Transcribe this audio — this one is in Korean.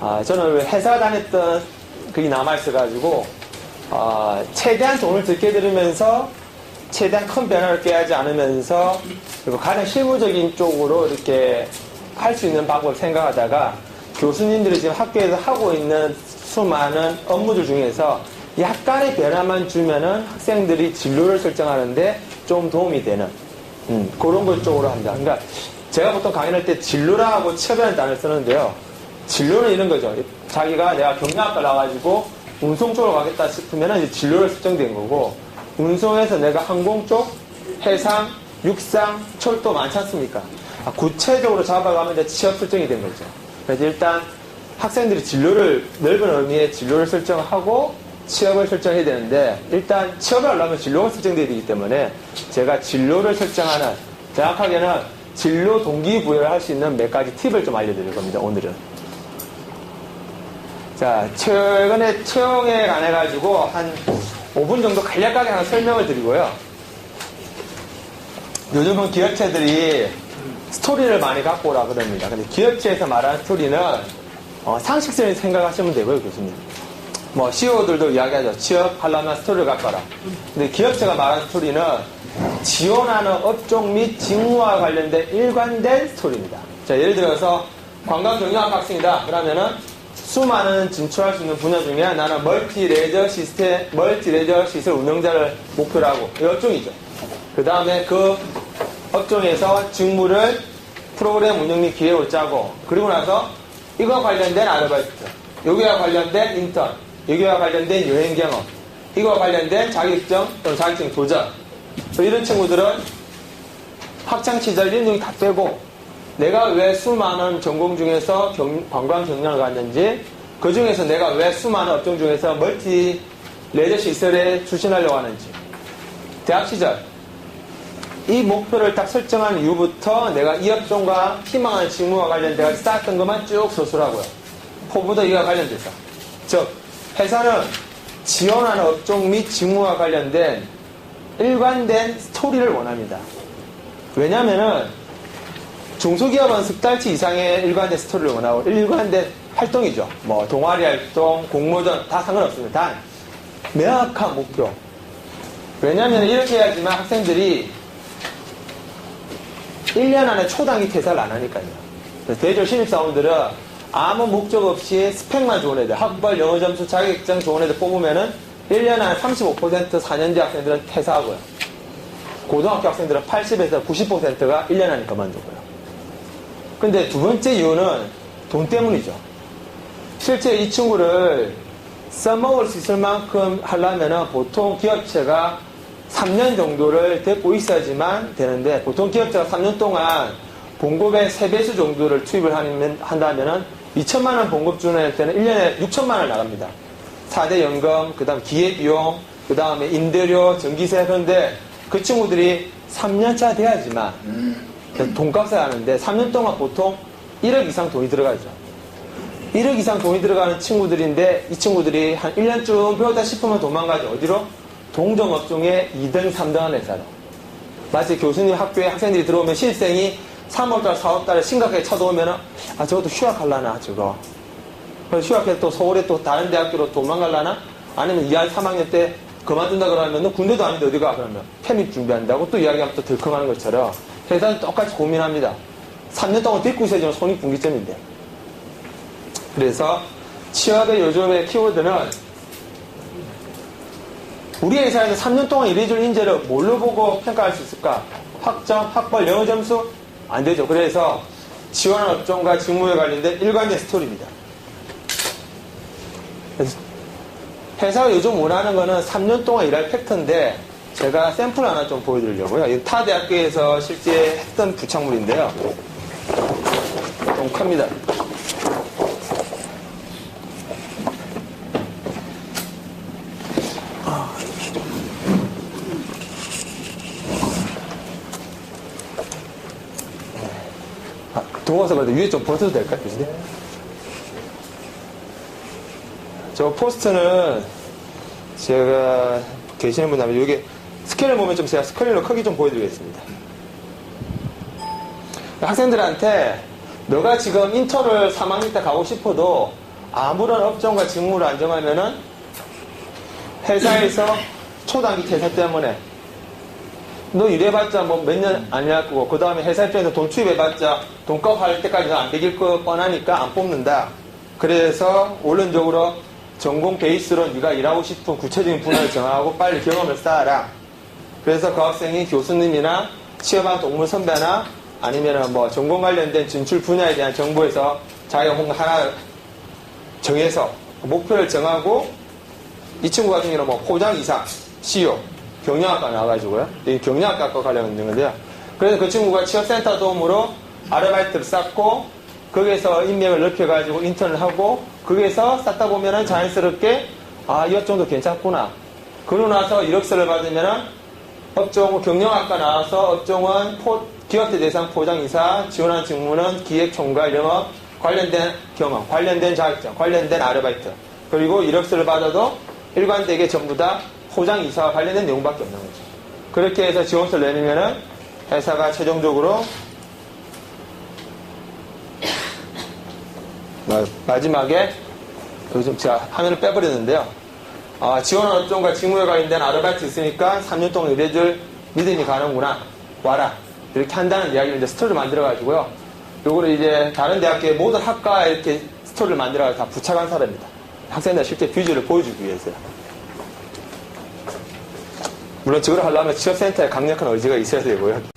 아, 저는 회사 다녔던 그게 남아있어가지고, 아, 최대한 돈을 적게 들으면서 최대한 큰 변화를 꾀하지 않으면서 그리고 가장 실무적인 쪽으로 이렇게 할 수 있는 방법을 생각하다가 교수님들이 지금 학교에서 하고 있는 수많은 업무들 중에서 약간의 변화만 주면은 학생들이 진로를 설정하는데 좀 도움이 되는 음, 그런 것 쪽으로 합니다. 그러니까 제가 보통 강의할 때 진로라고 취업이라는 단어를 쓰는데요. 진로는 이런 거죠. 자기가 내가 경영학과 나와가지고 운송 쪽으로 가겠다 싶으면 이제 진로를 설정된 거고 운송에서 내가 항공 쪽, 해상, 육상, 철도 많지 않습니까? 아, 구체적으로 잡아가면 이제 취업 설정이 된 거죠. 그래서 일단 학생들이 진로를 넓은 의미의 진로를 설정하고 취업을 설정해야 되는데 일단 취업을 하려면 진로가 설정돼야 되기 때문에 제가 진로를 설정하는 정확하게는 진로 동기부여를 할 수 있는 몇 가지 팁을 좀 알려드릴 겁니다. 오늘은. 자, 최근에 채용에 관해 가지고 한 5분 정도 간략하게 하나 설명을 드리고요. 요즘은 기업체들이 스토리를 많이 갖고 오라 그럽니다. 근데 기업체에서 말하는 스토리는 어, 상식적인 생각하시면 되고요, 교수님. 뭐 CEO들도 이야기하죠. 취업하려면 스토리를 갖고 와라. 근데 기업체가 말하는 스토리는 지원하는 업종 및 직무와 관련된 일관된 스토리입니다. 자, 예를 들어서 관광경영학 학생이다. 그러면은 수많은 진출할 수 있는 분야 중에 나는 멀티 레저 시스템, 멀티 레저 시설 운영자를 목표로 하고 이 업종이죠. 그 다음에 그 업종에서 직무를 프로그램 운영 및 기획을 짜고 그리고 나서 이거 관련된 아르바이트, 여기와 관련된 인턴, 여기와 관련된 여행 경험, 이거와 관련된 자격증 또는 자격증 도전. 이런 친구들은 학창 시절 1, 2다 빼고 내가 왜 수많은 전공 중에서 경, 관광 경영을 갔는지 그 중에서 내가 왜 수많은 업종 중에서 멀티 레저 시설에 추진하려고 하는지 대학 시절 이 목표를 딱 설정한 이후부터 내가 이 업종과 희망하는 직무와 관련돼서 쌓았던 것만 쭉 서술하고요. 포부도 이와 관련돼서. 즉, 회사는 지원하는 업종 및 직무와 관련된 일관된 스토리를 원합니다. 왜냐면은 중소기업은 석 달치 이상의 일관된 스토리를 원하고 일관된 활동이죠. 뭐 동아리 활동, 공모전 다 상관없습니다. 단 명확한 목표. 왜냐하면 이렇게 해야지만 학생들이 1년 안에 초단기 퇴사를 안 하니까요. 대졸 신입사원들은 아무 목적 없이 스펙만 좋은 애들, 학벌, 영어 점수, 자격증 좋은 애들 뽑으면은 1년 안에 35% 4년제 학생들은 퇴사하고요. 고등학교 학생들은 80에서 90%가 1년 안에 그만두고요. 근데 두 번째 이유는 돈 때문이죠. 실제 이 친구를 써먹을 수 있을 만큼 하려면 보통 기업체가 3년 정도를 데리고 있어야지만 되는데 보통 기업체가 3년 동안 봉급의 3배수 정도를 투입을 한다면 2천만 원 봉급 주는 때는 1년에 6천만 원 나갑니다. 4대 연금, 그 다음 기회비용, 그 다음에 임대료, 전기세 그런데 그 친구들이 3년차 돼야지만 돈값을 하는데 3년 동안 보통 1억 이상 돈이 들어가죠. 1억 이상 돈이 들어가는 친구들인데 이 친구들이 한 1년쯤 배우다 싶으면 도망가죠. 어디로? 동종업 종의 2등, 3등 하는 회사로. 마치 교수님 학교에 학생들이 들어오면 신입생이 3월달, 4월달에 심각하게 쳐들어오면 아, 저것도 휴학할라나, 저거. 그래서 휴학해서 또 서울에 또 다른 대학교로 도망갈라나? 아니면 2학, 3학년 때 그만둔다 그러면 너 군대도 아닌데 어디 가? 그러면 편입 준비한다고 또 이야기하면 또 들컹하는 것처럼 회사는 똑같이 고민합니다. 3년 동안 데리고 있어야지만 손익분기점인데. 그래서 취업의 요즘의 키워드는 우리 회사에서 3년 동안 일해줄 인재를 뭘로 보고 평가할 수 있을까? 학점, 학벌, 영어 점수? 안 되죠. 그래서 지원한 업종과 직무에 관련된 일관된 스토리입니다. 회사가 요즘 원하는 거는 3년 동안 일할 팩터인데 제가 샘플 하나 좀 보여드리려고요. 이 타 대학교에서 실제 했던 부착물인데요. 좀 큽니다. 아, 더워서 그래도 위에 좀 벗어도 될까요, 교수님? 저 포스트는 제가 계시는 분 하면 여기 스케일을 보면 좀 제가 스케일로 크기 좀 보여드리겠습니다. 학생들한테 너가 지금 인턴을 3학년 때 가고 싶어도 아무런 업종과 직무를 안 정하면은 회사에서 초단기 퇴사 때문에 너 이래봤자 뭐 몇 년안할 거고 그 다음에 회사 입장에서 돈 투입해봤자 돈값 할 때까지는 안 베길 거 뻔하니까 안 뽑는다. 그래서 원론적으로 전공 베이스로 네가 일하고 싶은 구체적인 분야를 정하고 빨리 경험을 쌓아라. 그래서 그 학생이 교수님이나 취업한 동물 선배나 아니면 뭐 전공 관련된 진출 분야에 대한 정보에서 자기가 뭔가 하나 정해서 목표를 정하고 이 친구 같은 경우는 뭐 포장 이사, CEO, 경영학과 나와가지고요. 이 경영학과 거 관련된 건데요. 그래서 그 친구가 취업센터 도움으로 아르바이트를 쌓고 거기에서 인맥을 넓혀가지고 인턴을 하고 거기에서 쌓다 보면은 자연스럽게 아, 이 업종도 괜찮구나. 그러고 나서 이력서를 받으면은 업종 경영학과 나와서 업종은 포- 기업대 대상 포장이사, 지원한 직무는 기획 총괄 영업, 관련된 경험, 관련된 자격증, 관련된 아르바이트. 그리고 이력서를 받아도 일관되게 전부 다 포장이사와 관련된 내용밖에 없는 거죠. 그렇게 해서 지원서를 내리면은 회사가 최종적으로 마- 마지막에 요즘 제가 화면을 빼버렸는데요. 아, 지원한 업종과 직무에 관련된 아르바이트 있으니까 3년 동안 일해줄 믿음이 가는구나. 와라. 이렇게 한다는 이야기를 이제 스토리를 만들어가지고요. 요거를 이제 다른 대학교의 모든 학과에 이렇게 스토리를 만들어가지고 다 부착한 사례입니다. 학생들 실제 뷰즈를 보여주기 위해서요. 물론 저걸 하려면 취업센터에 강력한 의지가 있어야 되고요.